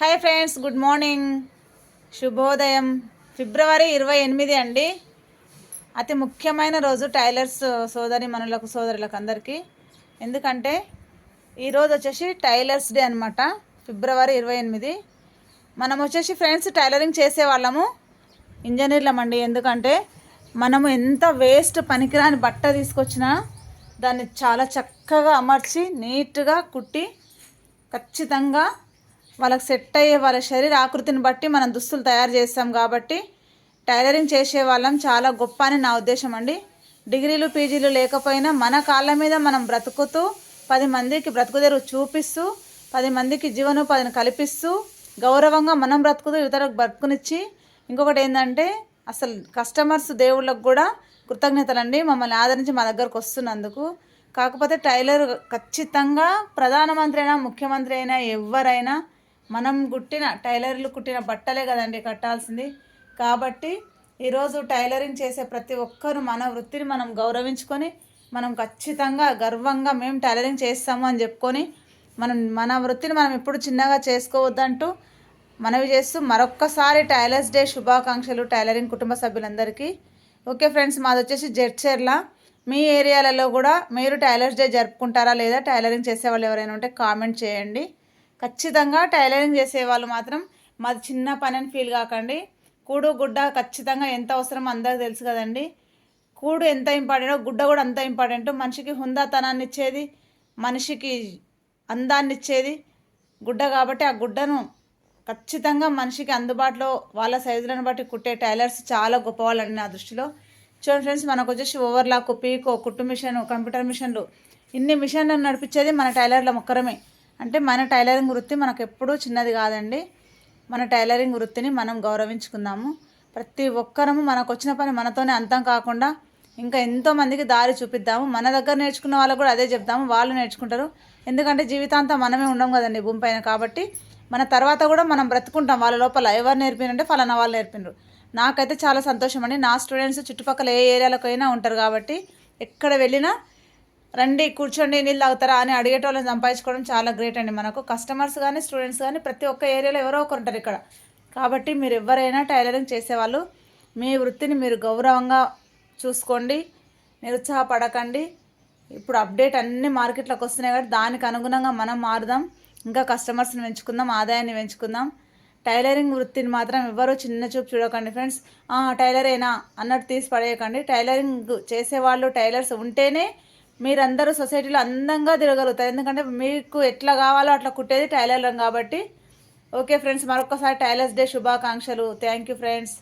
Hi friends good morning. శుభోదయం. ఫిబ్రవరి ఇరవై ఎనిమిది అండి. అతి ముఖ్యమైన రోజు టైలర్స్ సోదరి మనులకు సోదరులకు అందరికీ. ఎందుకంటే ఈరోజు వచ్చేసి టైలర్స్ డే అనమాట ఫిబ్రవరి ఇరవై ఎనిమిది. మనం వచ్చేసి ఫ్రెండ్స్ టైలరింగ్ చేసేవాళ్ళము ఇంజనీర్లమండి ఎందుకంటే మనము ఎంత వేస్ట్ పనికిరాని బట్ట తీసుకొచ్చినా దాన్ని చాలా చక్కగా అమర్చి నీట్గా కుట్టి ఖచ్చితంగా వాళ్ళకి సెట్ అయ్యే వాళ్ళ శరీర ఆకృతిని బట్టి మనం దుస్తులు తయారు చేస్తాం కాబట్టి టైలరింగ్ చేసే వాళ్ళం చాలా గొప్ప అని నా ఉద్దేశం అండి. డిగ్రీలు పీజీలు లేకపోయినా మన కాళ్ళ మీద మనం బ్రతుకుతూ పది మందికి బ్రతుకుదెరువు చూపిస్తూ పది మందికి జీవనోపాధిని కల్పిస్తూ గౌరవంగా మనం బ్రతుకుతూ ఇతరులకు బ్రతుకునిచ్చి ఇంకొకటి ఏంటంటే అసలు కస్టమర్స్ దేవుళ్ళకు కూడా కృతజ్ఞతలండి. మమ్మల్ని ఆదరించి మా దగ్గరకు వస్తున్నందుకు. కాకపోతే టైలర్ ఖచ్చితంగా ప్రధానమంత్రి అయినా ముఖ్యమంత్రి అయినా ఎవరైనా మనం కుట్టిన టైలర్లు కుట్టిన బట్టలే కదండి కట్టాల్సింది. కాబట్టి ఈరోజు టైలరింగ్ చేసే ప్రతి ఒక్కరు మన వృత్తిని మనం గౌరవించుకొని మనం ఖచ్చితంగా గర్వంగా మేము టైలరింగ్ చేస్తాము అని చెప్పుకొని మనం మన వృత్తిని మనం ఎప్పుడు చిన్నగా చేసుకోవద్దంటూ మనవి చేస్తూ మరొక్కసారి టైలర్స్ డే శుభాకాంక్షలు టైలరింగ్ కుటుంబ సభ్యులందరికీ. ఓకే ఫ్రెండ్స్ మాది వచ్చేసి జడ్చర్ల. మీ ఏరియాలలో కూడా మీరు టైలర్స్ డే జరుపుకుంటారా లేదా? టైలరింగ్ చేసే వాళ్ళు ఎవరైనా ఉంటే కామెంట్ చేయండి. ఖచ్చితంగా టైలరింగ్ చేసే వాళ్ళు మాత్రం మాది చిన్న పని అని ఫీల్ కాకండి. కూడు గుడ్డ ఖచ్చితంగా ఎంత అవసరం అందరికి తెలుసు కదండి. కూడు ఎంత ఇంపార్టెంటో గుడ్డ కూడా అంత ఇంపార్టెంట్. మనిషికి హుందాతనాన్ని ఇచ్చేది మనిషికి అందాన్ని ఇచ్చేది గుడ్డ కాబట్టి ఆ గుడ్డను ఖచ్చితంగా మనిషికి అందుబాటులో వాళ్ళ సైజులను బట్టి కుట్టే టైలర్స్ చాలా గొప్పవాళ్ళండి నా దృష్టిలో. చూడండి ఫ్రెండ్స్ మనకు వచ్చేసి ఓవర్లాక్ పీకో కుట్టు మిషన్ కంప్యూటర్ మిషన్లు ఇన్ని మిషన్లను నడిపించేది మన టైలర్ల ముక్కరమే. అంటే మన టైలరింగ్ వృత్తి మనకు ఎప్పుడూ చిన్నది కాదండి. మన టైలరింగ్ వృత్తిని మనం గౌరవించుకుందాము. ప్రతి ఒక్కరము మనకు వచ్చిన పని మనతోనే అంతం కాకుండా ఇంకా ఎంతోమందికి దారి చూపిద్దాము. మన దగ్గర నేర్చుకున్న వాళ్ళకు కూడా అదే చెప్తాము వాళ్ళు నేర్చుకుంటారు. ఎందుకంటే జీవితాంతం మనమే ఉండం కదండి భూమి పైన కాబట్టి మన తర్వాత కూడా మనం బ్రతుకుంటాం. వాళ్ళ లోపల ఎవరు నేర్పినంటే ఫలానా వాళ్ళు నేర్పినరు. నాకైతే చాలా సంతోషం అండి నా స్టూడెంట్స్ చుట్టుపక్కల ఏ ఏరియాలకైనా ఉంటారు కాబట్టి ఎక్కడ వెళ్ళినా రండి కూర్చోండి నీళ్ళు తాగుతారా అని అడిగేటోళ్ళని సంపాదించుకోవడం చాలా గ్రేట్ అండి. మనకు కస్టమర్స్ కానీ స్టూడెంట్స్ కానీ ప్రతి ఒక్క ఏరియాలో ఎవరో ఒకరు ఉంటారు ఇక్కడ. కాబట్టి మీరు ఎవరైనా టైలరింగ్ చేసేవాళ్ళు మీ వృత్తిని మీరు గౌరవంగా చూసుకోండి నిరుత్సాహపడకండి. ఇప్పుడు అప్డేట్ అన్ని మార్కెట్లోకి వస్తున్నాయి కాబట్టి దానికి అనుగుణంగా మనం మారుదాం. ఇంకా కస్టమర్స్ని పెంచుకుందాం ఆదాయాన్ని పెంచుకుందాం. టైలరింగ్ వృత్తిని మాత్రం ఎవరు చిన్న చూపు చూడకండి ఫ్రెండ్స్ టైలరేనా అన్నట్టు తీసి పడేయకండి. టైలరింగ్ చేసేవాళ్ళు టైలర్స్ ఉంటేనే మీరందరూ సొసైటీలో అందంగా తిరగలుగుతారు. ఎందుకంటే మీకు ఎట్లా కావాలో అట్లా కుట్టేది టైలర్లం కాబట్టి. ఓకే ఫ్రెండ్స్ మరొకసారి టైలర్స్ డే శుభాకాంక్షలు. Thank you friends.